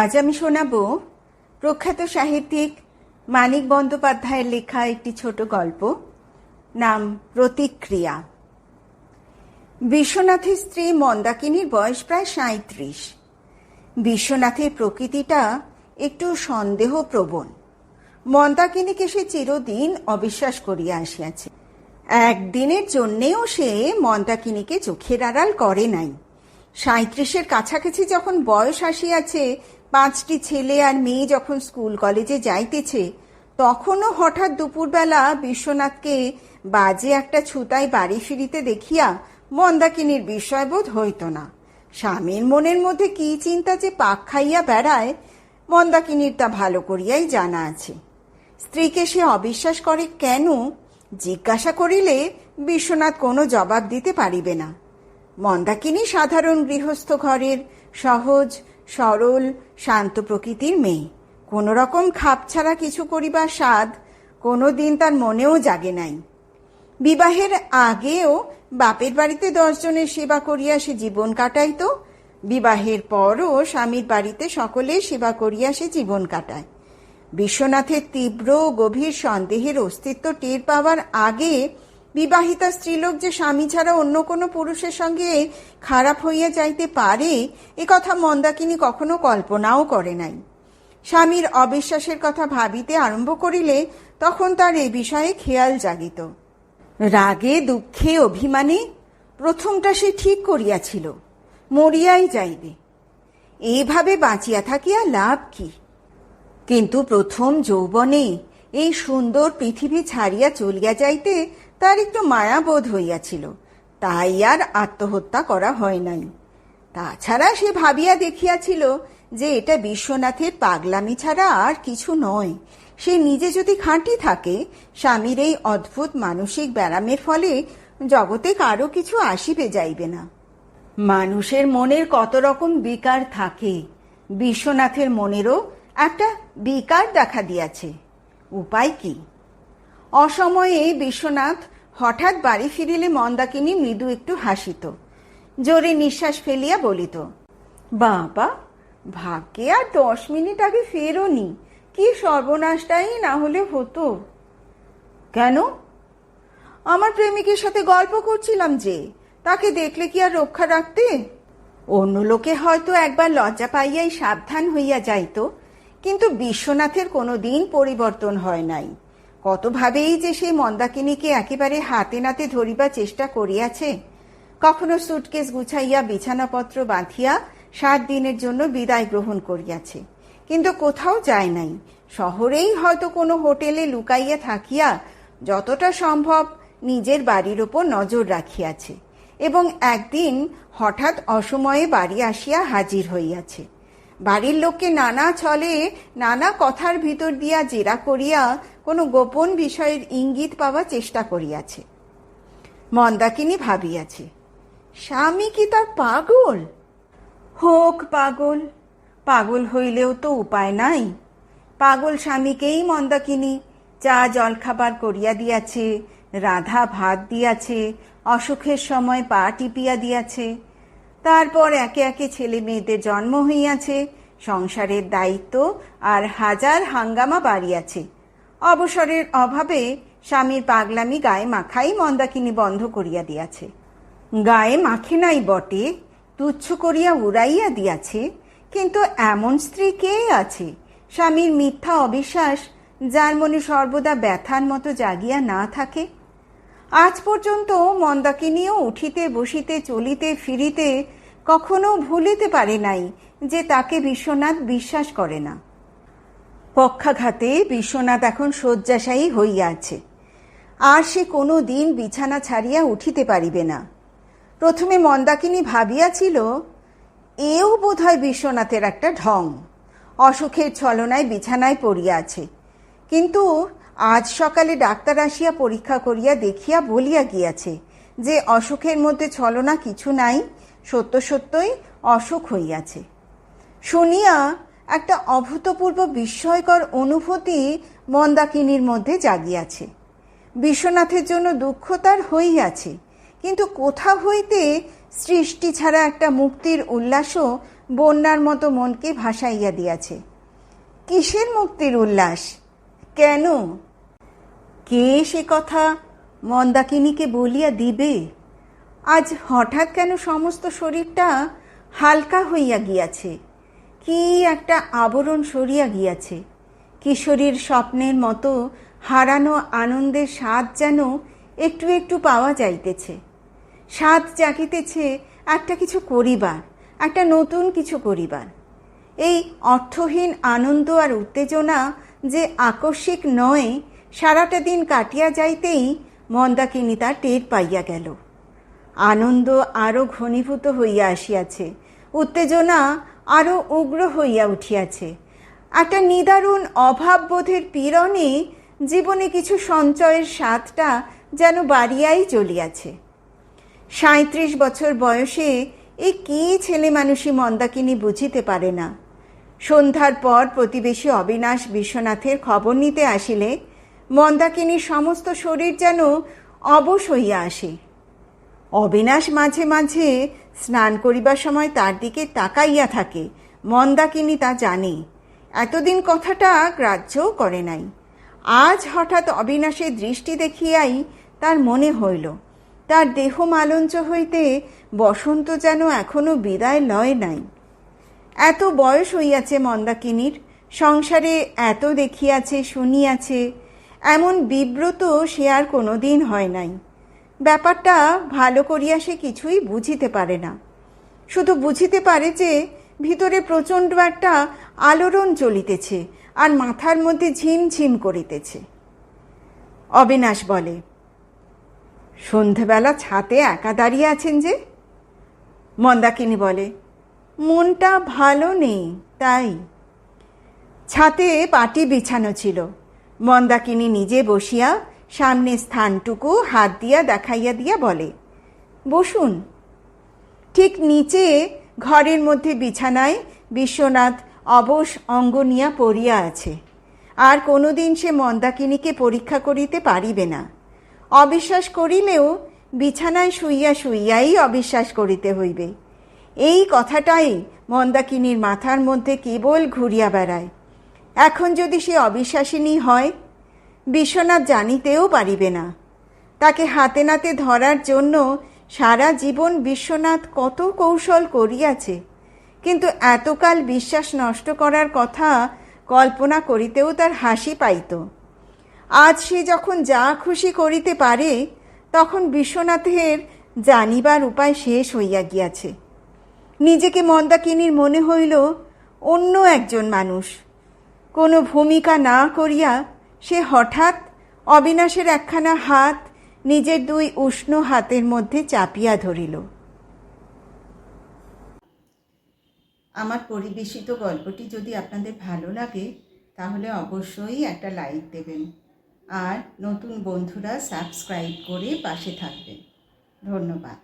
আজ আমি শোনাব প্রখ্যাত সাহিত্যিক মানিক বন্দ্যোপাধ্যায়ের লেখা একটি ছোট গল্প, নাম প্রতিক্রিয়া। বিশ্বনাথের স্ত্রী মন্দাকিনীর বয়স প্রায় সাঁত্রিশ বিশ্বনাথের প্রকৃতিটা একটু সন্দেহপ্রবণ। মন্দাকিনীকে সে চিরদিন অবিশ্বাস করিয়া আসিয়াছে। একদিনের জন্যেও সে মন্দাকিনীকে চোখের আড়াল করে নাই। সাঁত্রিশের কাছাকাছি যখন বয়স আসিয়াছে পাঁচটি ছেলে আর মেয়ে যখন স্কুল কলেজে যাইতেছে, তখনও হঠাৎ দুপুরবেলা বিশ্বনাথকে বাজে একটা ছুতায় বাড়ি ফিরিতে দেখিয়া মন্দাকিনীর বিস্ময়বোধ হইত না। স্বামীর মনের মধ্যে কি চিন্তা যে পাক খাইয়া বেড়ায়, মন্দাকিনীর তা ভালো করিয়াই জানা আছে। স্ত্রীকে সে অবিশ্বাস করে কেন, জিজ্ঞাসা করিলে বিশ্বনাথ কোনো জবাব দিতে পারিবে না। মন্দাকিনী সাধারণ গৃহস্থ ঘরের সহজ সরল, শান্ত প্রকৃতির মেয়ে। কোনো রকম খাপ ছাড়া কিছু করিবার স্বাদ কোনো দিন তার মনেও জাগে নাই। বিবাহের আগেও বাপের বাড়িতে দশজনের সেবা করিয়া সে জীবন কাটাইত। বিবাহের পরও স্বামীর বাড়িতে সকলে সেবা করিয়া সে জীবন কাটায়। বিশ্বনাথের তীব্র গভীর সন্দেহের অস্তিত্ব টের পাওয়ার আগে বিবাহিতা স্ত্রীলোক যে স্বামী ছাড়া অন্য কোনো পুরুষের সঙ্গে খারাপ হইয়া যাইতে পারে, এ কথা মন্দাকিনী কখনো কল্পনাও করে নাই। স্বামীর অবিশ্বাসের কথা ভাবিতে আরম্ভ করিলে তখন তার এ বিষয়ে খেয়াল জাগিত। রাগে, দুঃখে, অভিমানে প্রথমটা সে ঠিক করিয়াছিল, মরিয়াই যাইবে। এইভাবে বাঁচিয়া থাকিয়া লাভ কি? কিন্তু প্রথম যৌবনে এই সুন্দর পৃথিবী ছাড়িয়া চলিয়া যাইতে তার একটু মায়াবোধ হইয়াছিল। তাই আর আত্মহত্যা করা হয় নাই। তাছাড়া সে ভাবিয়া দেখিয়াছিল যে এটা বিশ্বনাথের পাগলামি ছাড়া আর কিছু নয়। সে নিজে যদি খাঁটি থাকে, স্বামীর এই অদ্ভুত মানসিক ব্যারামের ফলে জগতে কারও কিছু আসিবে যাইবে না। মানুষের মনের কত রকম বিকার থাকে, বিশ্বনাথের মনেরও একটা বিকার দেখা দিয়াছে। উপায় কি? অসময়ে বিশ্বনাথ হঠাৎ বাড়ি ফিরিলে মন্দাকিনী মৃদু একটু হাসিত। জোরে নিঃশ্বাস ফেলিয়া বলিত, বাবা, ভাগ্যে আর দশ মিনিট আগে ফেরোনি। কি সর্বনাশটাই না হলে হতো? কেন? আমার প্রেমিকের সাথে গল্প করছিলাম যে, তাকে দেখলে কি আর রক্ষা রাখতে? অন্য লোকে হয়তো একবার লজ্জা পাইয়াই সাবধান হইয়া যাইত, কিন্তু বিশ্বনাথের কোনো দিন পরিবর্তন হয় নাই। কতভাবেই যে সেই মন্দাকিনীকে একেবারে হাতে নাতে ধরিবার চেষ্টা করিয়াছে, কখনো সুটকেস গুছাইয়া, বিছানাপত্র বাঁধিয়া সাত দিনের জন্য বিদায় গ্রহণ করিয়াছে। কিন্তু কোথাও যায় নাই। শহরেই হয়তো কোনো হোটেলে লুকাইয়া থাকিয়া যতটা সম্ভব নিজের বাড়ির ওপর নজর রাখিয়াছে এবং একদিন হঠাৎ অসময়ে বাড়ি আসিয়া হাজির হইয়াছে। বাড়ির লোককে নানা ছলে, নানা কথার ভিতর দিয়া জেরা করিয়া কোনো গোপন বিষয়ের ইঙ্গিত পাওয়ার চেষ্টা করিয়াছে। মন্দাকিনী ভাবিয়াছে, স্বামী কি তার পাগল? হোক পাগল পাগল হইলেও তো উপায় নাই। পাগল স্বামীকেই মন্দাকিনী চা, জলখাবার করিয়া দিয়াছে, রাধা ভাত দিয়াছে, অসুখের সময় পা টিপিয়া দিয়াছে তারপর একে একে ছেলে মেয়েদের জন্ম হইয়াছে, সংসারের দায়িত্ব আর হাজার হাঙ্গামা বাড়িয়াছে। অবসরের অভাবে স্বামীর পাগলামি গায়ে মাখাই মন্দাকিনী বন্ধ করিয়া দিয়াছে। গায়ে মাখে নাই বটে, তুচ্ছ করিয়া উড়াইয়া দিয়াছে, কিন্তু এমন স্ত্রী কে আছে? স্বামীর মিথ্যা অবিশ্বাস, যার মনে সর্বদা ব্যথার মতো জাগিয়া না থাকে। আজ পর্যন্ত মন্দাকিনীও উঠিতে, বসিতে, চলিতে, ফিরিতে কখনো ভুলিতে পারে নাই যে তাকে বিশ্বনাথ বিশ্বাস করে না। পক্ষাঘাতে বিশ্বনাথ এখন শয্যাশায়ী হইয়া আছে। আর সে কোনো দিন বিছানা ছাড়িয়া উঠিতে পারিবে না। প্রথমে মন্দাকিনী ভাবিয়াছিল, এও বোধহয় বিশ্বনাথের একটা ঢং। অসুখের ছলনায় বিছানায় পড়িয়া আছে। কিন্তু আজ সকালে ডাক্তার আসিয়া পরীক্ষা করিয়া দেখিয়া বলিয়া গিয়াছে যে অসুখের মধ্যে ছলনা কিছু নাই, সত্য সত্যই অসুখ হইয়াছে। শুনিয়া একটা অভূতপূর্ব বিস্ময়কর অনুভূতি মন্দাকিনীর মধ্যে জাগিয়াছে। বিশ্বনাথের জন্য দুঃখ তার হইয়াছে, কিন্তু কোথা হইতে সৃষ্টি ছাড়া একটা মুক্তির উল্লাসও বন্যার মতো মনকে ভাসাইয়া দিয়াছে। কিসের মুক্তির উল্লাস? কেন? কে সে কথা মন্দাকিনীকে বলিয়া দিবে? আজ হঠাৎ কেন সমস্ত শরীরটা হালকা হইয়া গিয়াছে? কি একটা আবরণ সরিয়া গিয়াছে? কিশোরীর স্বপ্নের মতো হারানো আনন্দের স্বাদ যেন একটু একটু পাওয়া যাইতেছে। স্বাদ জাগিতেছে একটা কিছু করিবার, একটা নতুন কিছু করিবার। এই অর্থহীন আনন্দ আর উত্তেজনা যে আকস্মিক নয় সারাটা দিন কাটিয়া যাইতেই মন্দাকিনী তা টের পাইয়া গেল। আনন্দ আরও ঘনীভূত হইয়া আসিয়াছে, উত্তেজনা আরও উগ্র হইয়া উঠিয়াছে। একটা নিদারুণ অভাববোধের পীড়নে জীবনে কিছু সঞ্চয়ের স্বাদটা যেন বাড়িয়াই চলিয়াছে। সাঁত্রিশ বছর বয়সে এ কি ছেলে মানুষই মন্দাকিনী বুঝিতে পারে না। সন্ধ্যার পর প্রতিবেশী অবিনাশ বিশ্বনাথের খবর নিতে আসিলে মন্দাকিনীর সমস্ত শরীর যেন অবশ হইয়া আসে। অবিনাশ মাঝে মাঝে স্নান করিবার সময় তার দিকে তাকাইয়া থাকে। মন্দাকিনী তা জানে। এতদিন কথাটা গ্রাহ্যও করে নাই। আজ হঠাৎ অবিনাশের দৃষ্টি দেখিয়াই তার মনে হইল, তার দেহ মালঞ্চ হইতে বসন্ত যেন এখনও বিদায় লয় নাই। এত বয়স হইয়াছে মন্দাকিনীর, সংসারে এত দেখিয়াছে, শুনিয়াছে এমন বিব্রত সে আর কোনো দিন হয় নাই। ব্যাপারটা ভালো করিয়া সে কিছুই বুঝিতে পারে না। শুধু বুঝিতে পারে যে, ভিতরে প্রচণ্ড একটা আলোড়ন চলিতেছে আর মাথার মধ্যে ঝিমঝিম করিতেছে। অবিনাশ বলে, সন্ধেবেলা ছাতে একা দাঁড়িয়ে আছেন যে? মন্দাকিনী বলে, মনটা ভালো নেই, তাই। ছাতে পাটি বিছানো ছিল। মন্দাকিনী নিজে বসিয়া সামনে স্থানটুকু হাত দিয়া দেখাইয়া দিয়া বলে, বসুন। ঠিক নিচে ঘরের মধ্যে বিছানায় বিশ্বনাথ অবশ অঙ্গ নিয়া পড়িয়া আছে। আর কোনোদিন সে মন্দাকিনীকে পরীক্ষা করিতে পারিবে না। অবিশ্বাস করিলেও বিছানায় শুইয়া শুইয়াই অবিশ্বাস করিতে হইবে। এই কথাটাই মন্দাকিনীর মাথার মধ্যে কেবল ঘুরিয়া বেড়ায়। এখন যদি সে অবিশ্বাসিনী হয়, বিশ্বনাথ জানিতেও পারিবে না। তাকে হাতে নাতে ধরার জন্য সারা জীবন বিশ্বনাথ কত কৌশল করিয়াছে, কিন্তু এতকাল বিশ্বাস নষ্ট করার কথা কল্পনা করিতেও তার হাসি পাইত। আজ সে যখন যা খুশি করিতে পারে, তখন বিশ্বনাথের জানিবার উপায় শেষ হইয়া গিয়াছে। নিজেকে মন্দাকিনীর মনে হইল অন্য একজন মানুষ। কোনো ভূমিকা না করিয়া সে হঠাৎ অবিনাশের একখানা হাত নিজের দুই উষ্ণ হাতের মধ্যে চাপিয়া ধরিল। আমার পরিবেশিত গল্পটি যদি আপনাদের ভালো লাগে, তাহলে অবশ্যই একটা লাইক দেবেন। আর নতুন বন্ধুরা সাবস্ক্রাইব করে পাশে থাকবেন। ধন্যবাদ।